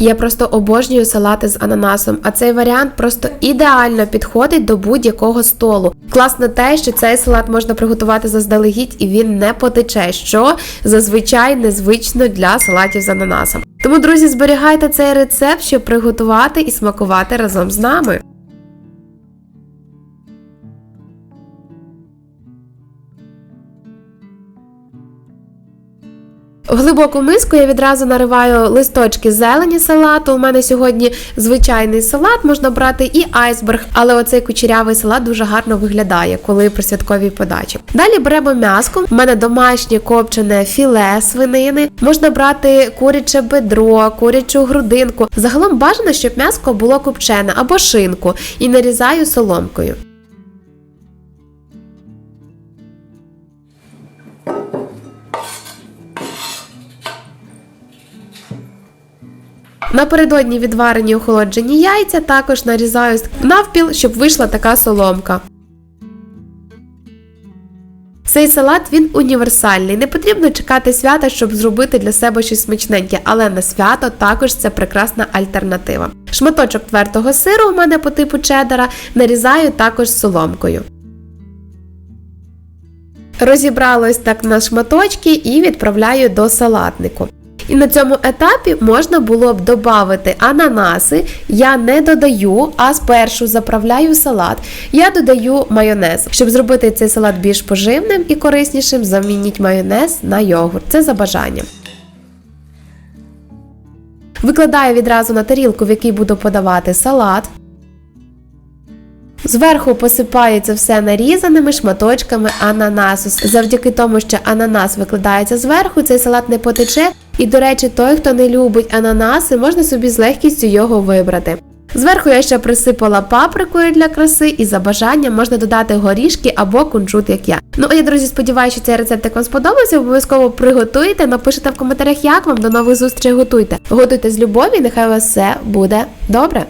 Я просто обожнюю салати з ананасом, а цей варіант просто ідеально підходить до будь-якого столу. Класно те, що цей салат можна приготувати заздалегідь і він не потече, що зазвичай незвично для салатів з ананасом. Тому, друзі, зберігайте цей рецепт, щоб приготувати і смакувати разом з нами. В глибоку миску я відразу нариваю листочки зелені салату. У мене сьогодні звичайний салат, можна брати і айсберг, але оцей кучерявий салат дуже гарно виглядає, коли при святковій подачі. Далі беремо м'яско. У мене домашнє копчене філе свинини. Можна брати куряче бедро, курячу грудинку. Загалом бажано, щоб м'яско було копчене або шинку, і нарізаю соломкою. Напередодні відварені охолоджені яйця також нарізаю навпіл, щоб вийшла така соломка. Цей салат він універсальний. Не потрібно чекати свята, щоб зробити для себе щось смачненьке, але на свято також це прекрасна альтернатива. Шматочок твердого сиру у мене по типу чеддера нарізаю також соломкою. Розібрала ось так на шматочки і відправляю до салатнику. І на цьому етапі можна було б додати ананаси. Я не додаю, а спершу заправляю салат. Я додаю майонез. Щоб зробити цей салат більш поживним і кориснішим, замініть майонез на йогурт. Це за бажанням. Викладаю відразу на тарілку, в якій буду подавати салат. Зверху посипаю це все нарізаними шматочками ананасу. Завдяки тому, що ананас викладається зверху, цей салат не потече. І, до речі, той, хто не любить ананаси, можна собі з легкістю його вибрати. Зверху я ще присипала паприкою для краси, і за бажанням можна додати горішки або кунжут, як я. Ну а я, друзі, сподіваюся, що цей рецепт вам сподобався. Обов'язково приготуйте, напишіть в коментарях, як вам. До нових зустрічей готуйте. Готуйте з любов'ю, нехай у вас все буде добре.